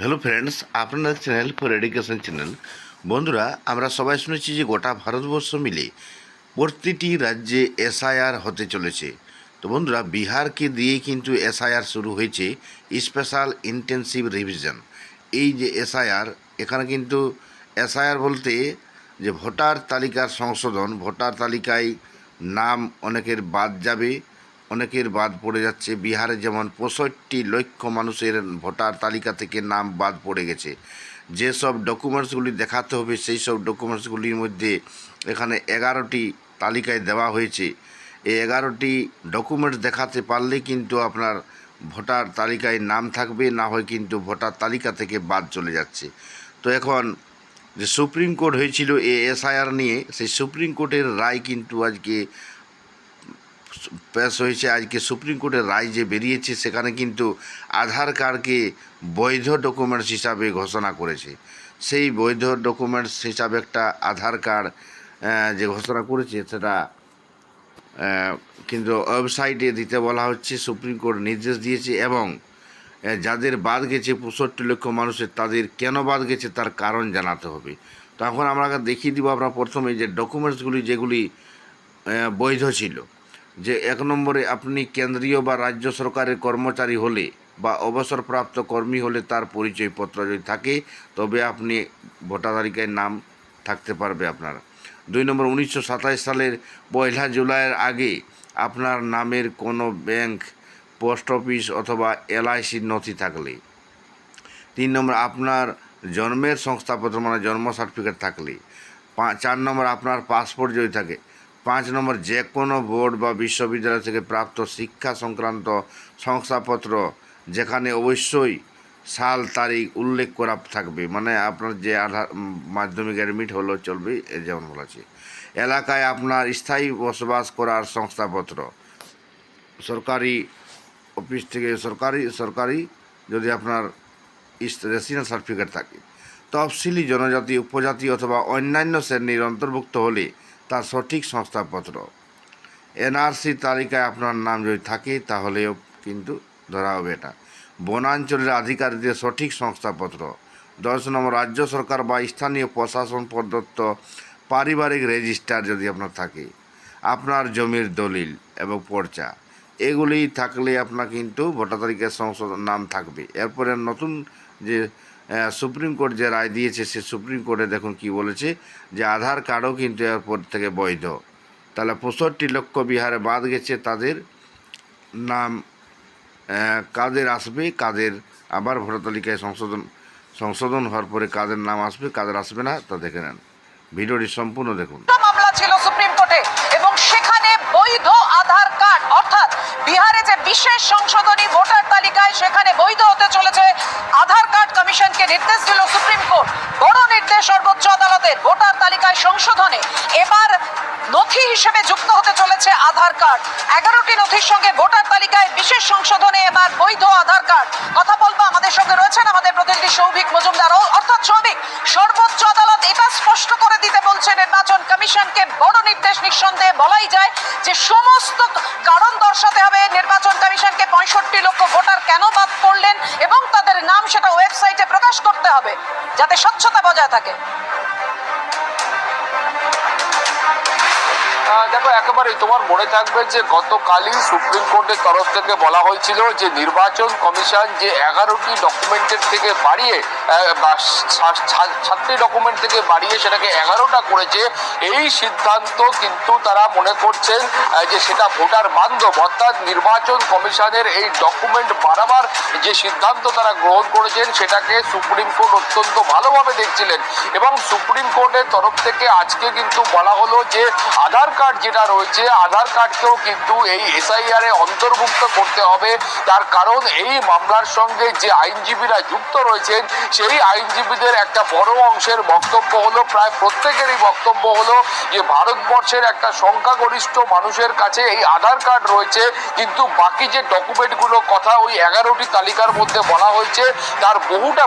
Hello friends আপনাদের channel for education channel বন্ধুরা, আমরা সবাই শুনেছি যে গোটা ভারতবর্ষ মিলে প্রতিটি রাজ্যে এসআইআর হতে চলেছে। তো বন্ধুরা, বিহারকে দিয়ে কিন্তু এসআইআর শুরু হয়েছে স্পেশাল ইন্টেন্সিভ রিভিশন এই যে এসআইআর এখানে কিন্তু এসআইআর বলতে যে ভোটার তালিকার সংশোধন, ভোটার তালিকায় নাম অনেকের বাদ যাবে অনেকের বাদ পড়ে যাচ্ছে। বিহারে যেমন পঁয়ষট্টি লক্ষ মানুষের ভোটার তালিকা থেকে নাম বাদ পড়ে গেছে। যেসব ডকুমেন্টসগুলি দেখাতে হবে সেই সব ডকুমেন্টসগুলির মধ্যে এখানে এগারোটি তালিকায় দেওয়া হয়েছে। এই এগারোটি ডকুমেন্টস দেখাতে পারলে কিন্তু আপনার ভোটার তালিকায় নাম থাকবে, না হয় কিন্তু ভোটার তালিকা থেকে বাদ চলে যাচ্ছে। তো এখন যে সুপ্রিম কোর্ট হয়েছিল এ এসআইআর নিয়ে, সেই সুপ্রিম কোর্টের রায় কিন্তু আজকে পেশ হয়েছে। আজকে সুপ্রিম কোর্টের রায় যে বেরিয়েছে, সেখানে কিন্তু আধার কার্ডকে বৈধ ডকুমেন্টস হিসাবে ঘোষণা করেছে। সেই বৈধ ডকুমেন্টস হিসাবে একটা আধার কার্ড যে ঘোষণা করেছে, সেটা কিন্তু ওয়েবসাইটে দিতে বলা হচ্ছে, সুপ্রিম কোর্ট নির্দেশ দিয়েছে এবং যাদের বাদ গেছে, পঁয়ষট্টি লক্ষ মানুষের, তাদের কেন বাদ গেছে, তার কারণ জানাতে হবে। তখন আমরা দেখিয়ে দিব, আমরা প্রথমে যে ডকুমেন্টসগুলি, যেগুলি বৈধ ছিল। যে এক নম্বরে আপনি কেন্দ্রীয় বা রাজ্য সরকারের কর্মচারী হলে বা অবসরপ্রাপ্ত কর্মী হলে তার পরিচয়পত্র যদি থাকে, তবে আপনি ভোটার তালিকায় নাম থাকতে পারবে আপনার। দুই নম্বর, উনিশশো সাতাশ সালের পয়লা জুলাইয়ের আগে আপনার নামের কোনো ব্যাংক, পোস্ট অফিস অথবা এলআইসির নথি থাকলে। তিন নম্বর, আপনার জন্মের সংস্থাপত্র মানে জন্ম সার্টিফিকেট থাকলে। পাঁচ চার নম্বর, আপনার পাসপোর্ট যদি থাকে পাঁচ নম্বর, যে কোনো বোর্ড বা বিশ্ববিদ্যালয় থেকে প্রাপ্ত শিক্ষা সংক্রান্ত শংসাপত্র যেখানে অবশ্যই সাল তারিখ উল্লেখ করা থাকবে মানে আপনার যে আধার মাধ্যমিক অ্যাডমিট হলো, চলবে যেমন বলেছে। এলাকায় আপনার স্থায়ী বসবাস করার শংসাপত্র, সরকারি অফিস থেকে সরকারি সরকারি যদি আপনার রেসিডেন্স সার্টিফিকেট থাকে। তফসিলি জনজাতি, উপজাতি অথবা অন্যান্য শ্রেণির অন্তর্ভুক্ত হলে তার সঠিক সংস্থাপত্র। এনআরসি তালিকায় আপনার নাম যদি থাকে, তাহলেও কিন্তু ধরা হবে এটা। বনাঞ্চলের আধিকারিকদের সঠিক সংস্থাপত্র। দশ নম্বর, রাজ্য সরকার বা স্থানীয় প্রশাসন প্রদত্ত পারিবারিক রেজিস্টার যদি আপনার থাকে, আপনার জমির দলিল এবং পর্চা, এগুলি থাকলে আপনার কিন্তু ভোটার তালিকায় সংশোধন নাম থাকবে। এরপরে নতুন যে সুপ্রিম কোর্ট যে রায় দিয়েছে, সে সুপ্রিম কোর্টে দেখুন কি বলেছে যে আধার কার্ডও কিন্তু এরপর থেকে বৈধ। তাহলে পঁয়ষট্টি লক্ষ বিহারে বাদ গেছে, তাদের নাম কাদের আসবে, কাদের আবার ভোটার তালিকায় সংশোধন সংশোধন হওয়ার পরে কাদের নাম আসবে, কাদের আসবে না, তা দেখে নেন। ভিডিওটি সম্পূর্ণ দেখুন। ছিল সুপ্রিম কোর্টে এবং সেখানে বৈধ আধার কার্ড, অর্থাৎ বিহারে যে বিশেষ সংশোধনী ভোটার তালিকায় সেখানে বৈধ হতে চলেছে আধার কার্ড কমিশনকে নির্দেশ দিল সুপ্রিম কোর্ট। বড় নির্দেশ সর্বোচ্চ আদালতের ভোটার তালিকায় সংশোধনে। এবার নথি হিসেবে যুক্ত হতে চলেছে আধার কার্ড। এগারোটি নথির সঙ্গে ভোটার তালিকায় বিশেষ সংশোধনে এবার বৈধ আধার কার্ড। কথা বলব, আমাদের সঙ্গে রয়েছেন আমাদের প্রতিনিধি সৌভিক মজুমদারও অর্থাৎ সৌভিক, সর্বোচ্চ আদালত এটা স্পষ্ট করে দিতে বলছে, নির্বাচন কমিশনকে বড় নির্দেশ নিঃসন্দেহে বলাই যায় যে সমস্ত যাতে স্বচ্ছতা বজায় থাকে। দেখো, একেবারেই তোমার মনে থাকবে যে গতকালই সুপ্রিম কোর্টের তরফ থেকে বলা হয়েছিল যে নির্বাচন কমিশন যে এগারোটি ডকুমেন্টের থেকে বাড়িয়ে সাতটি ডকুমেন্ট থেকে বাড়িয়ে সেটাকে এগারোটা করেছে, এই সিদ্ধান্ত কিন্তু তারা মনে করছেন যে সেটা ভোটার বান্ধব, অর্থাৎ নির্বাচন কমিশনের এই ডকুমেন্ট বাড়াবার যে সিদ্ধান্ত তারা গ্রহণ করেছেন, সেটাকে সুপ্রিম কোর্ট অত্যন্ত ভালোভাবে দেখছিলেন। এবং সুপ্রিম কোর্টের তরফ থেকে আজকে কিন্তু বলা হলো যে আধার কার্ড যেটা রয়েছে, আধার কার্ডকেও কিন্তু এই এসআইআর অন্তর্ভুক্ত করতে হবে। তার কারণ এই মামলার সঙ্গে যে আইনজীবীরা যুক্ত রয়েছেন, সেই আইনজীবীদের একটা বড় অংশের বক্তব্য হলো, প্রায় প্রত্যেকেরই বক্তব্য হলো যে ভারতবর্ষের একটা সংখ্যাগরিষ্ঠ মানুষের কাছে এই আধার কার্ড রয়েছে, কিন্তু বাকি যে ডকুমেন্টগুলো কথা ওই এগারোটি তালিকার মধ্যে বলা হয়েছে, তার বহুটা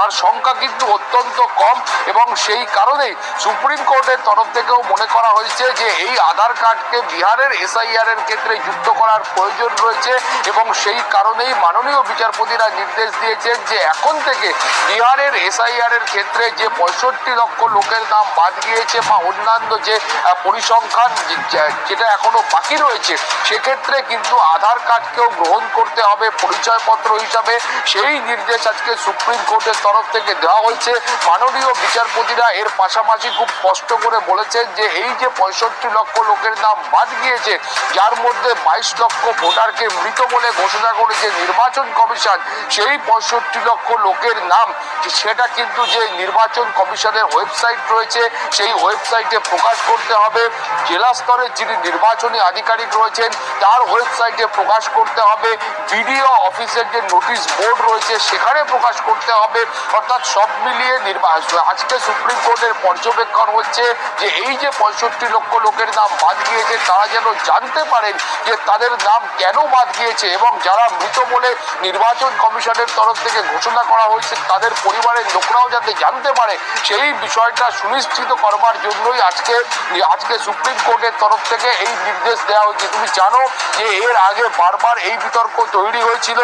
তার সংখ্যা কিন্তু অত্যন্ত কম এবং সেই কারণেই সুপ্রিম কোর্টের তরফ থেকেও মনে করা হয়েছে যে এই আধার কার্ডকে বিহারের এসআইআর এর ক্ষেত্রে যুক্ত করার প্রয়োজন রয়েছে এবং সেই কারণেই মাননীয় বিচারপতিরা নির্দেশ দিয়েছেন যে এখন থেকে বিহারের এসআইআর এর ক্ষেত্রে যে পঁয়ষট্টি লক্ষ লোকের নাম বাদ গিয়েছে বা অন্যান্য যে পরিসংখ্যান যেটা এখনও বাকি রয়েছে, সেক্ষেত্রে কিন্তু আধার কার্ডকেও গ্রহণ করতে হবে পরিচয়পত্র হিসাবে। সেই নির্দেশ আজকে সুপ্রিম কোর্টের তরফ থেকে দেওয়া হয়েছে। মাননীয় বিচারপতিরা এর পাশাপাশি খুব স্পষ্ট করে বলেছেন যে, এই যে পঁয়ষট্টি লক্ষ লোকের নাম বাদ গিয়েছে, যার মধ্যে বাইশ লক্ষ ভোটারকে মৃত বলে ঘোষণা করেছে নির্বাচন কমিশন, সেই পঁয়ষট্টি লক্ষ লোকের নাম, সেটা কিন্তু যে নির্বাচন কমিশনের ওয়েবসাইট রয়েছে, সেই ওয়েবসাইটে প্রকাশ করতে হবে। জেলা স্তরে যিনি নির্বাচনী আধিকারিক রয়েছেন, তার ওয়েবসাইটে প্রকাশ করতে হবে। বিডিও অফিসের যে নোটিশ বোর্ড রয়েছে, সেখানে প্রকাশ করতে হবে। অর্থাৎ সব মিলিয়ে নির্বাচন আজকে সুপ্রিম কোর্টের পর্যবেক্ষণ হচ্ছে যে এই যে পঁয়ষট্টি লক্ষ লোকের নাম বাদ গিয়েছে, তারা যেন জানতে পারেন যে তাদের নাম কেন বাদ গিয়েছে এবং যারা মৃত বলে নির্বাচন কমিশনের তরফ থেকে ঘোষণা করা হয়েছে, তাদের পরিবারের লোকরাও যাতে জানতে পারে, সেই বিষয়টা সুনিশ্চিত করবার জন্যই আজকে আজকে সুপ্রিম কোর্টের তরফ থেকে এই নির্দেশ দেওয়া হয়েছে। তুমি জানো যে এর আগে বারবার এই বিতর্ক তৈরি হয়েছিল।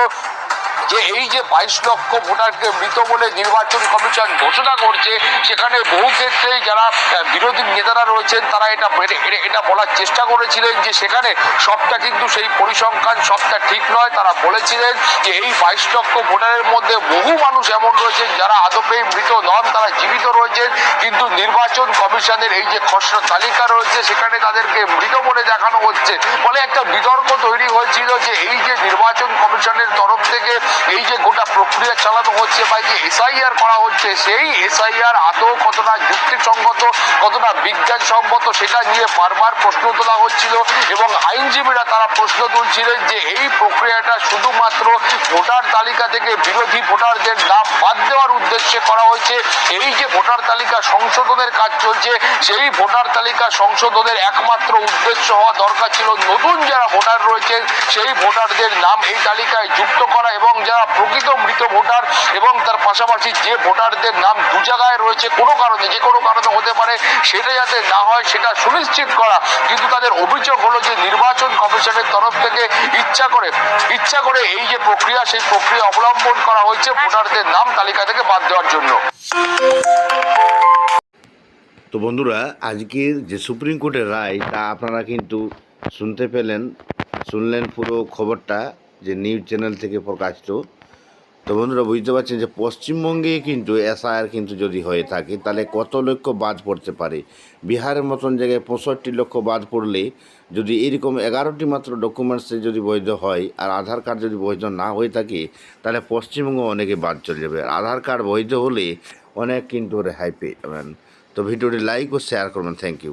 যে এই যে বাইশ লক্ষ ভোটারকে মৃত বলে নির্বাচন কমিশন ঘোষণা করছে, সেখানে বহু ক্ষেত্রেই যারা বিরোধী নেতারা রয়েছেন, তারা এটা, এটা- বলার চেষ্টা করেছিলেন যে সেখানে সবটা কিন্তু সেই পরিসংখ্যান, সবটা ঠিক নয়। তারা বলেছিলেন যে এই বাইশ লক্ষ ভোটারের মধ্যে বহু মানুষ এমন রয়েছেন যারা আদপেই মৃত নন, তারা জীবিত রয়েছেন, কিন্তু নির্বাচন কমিশনের এই যে খসড়া তালিকা রয়েছে, সেখানে তাদেরকে মৃত বলে দেখানো হচ্ছে। ফলে একটা বিতর্ক তৈরি হয়েছিল যে এই যে নির্বাচন কমিশনের তরফ থেকে এই যে গোটা প্রক্রিয়া চালানো হচ্ছে বা যে এসআইআর করা হচ্ছে, সেই এসআইআর আদৌ কতটা যুক্তিসঙ্গত, কতটা বিজ্ঞানসম্মত সেটা নিয়ে বারবার প্রশ্ন তোলা হচ্ছিল এবং আইনজীবীরা তারা প্রশ্ন তুলছিলেন যে এই প্রক্রিয়াটা শুধুমাত্র ভোটার তালিকা থেকে বিরোধী ভোটারদের নাম বাদ দেওয়ার উদ্দেশ্যে করা হয়েছে, এই যে ভোটার তালিকা সংশোধনের কাজ চলছে, সেই ভোটার তালিকা সংশোধনের একমাত্র উদ্দেশ্য হওয়া দরকার ছিল নতুন যারা ভোটার রয়েছেন, সেই ভোটারদের নাম এই তালিকায় যুক্ত করা এবং যারা প্রকৃত মৃত ভোটার এবং তার পাশাপাশি যে ভোটারদের নাম দু জায়গায় রয়েছে, কোনো কারণে, যে কোনো কারণে হতে পারে, সেটা যাতে না হয়, সেটা সুনিশ্চিত করা। কিন্তু তাদের অভিযোগ হলো যে নির্বাচন কমিশনের তরফ থেকে ইচ্ছা করে ইচ্ছা করে এই যে প্রক্রিয়া, সেই প্রক্রিয়া অবলম্বন করা হয়েছে ভোটারদের নাম তালিকা থেকে বাদ দেওয়ার জন্য। তো বন্ধুরা আজকের যে সুপ্রিম কোর্টের রায়, তা আপনারা কিন্তু শুনতে পেলেন, শুনলেন পুরো খবরটা। যে নিউজ চ্যানেল থেকে প্রকাশিত, তো বন্ধুরা বুঝতে পারছেন যে পশ্চিমবঙ্গে কিন্তু এসআইআর কিন্তু যদি হয়ে থাকে, তাহলে কত লক্ষ বাদ পড়তে পারে? বিহারের মতন জায়গায় পঁয়ষট্টি লক্ষ বাদ পড়লে যদি এরকম এগারোটি মাত্র ডকুমেন্টসে যদি বৈধ হয় আর আধার কার্ড যদি বৈধ না হয়ে থাকে, তাহলে পশ্চিমবঙ্গে অনেকে বাদ চলে যাবে। আর আধার কার্ড বৈধ হলে অনেক কিন্তু রেহাই পেয়ে যাবেন তো ভিডিওটি লাইক ও শেয়ার করবেন। Thank you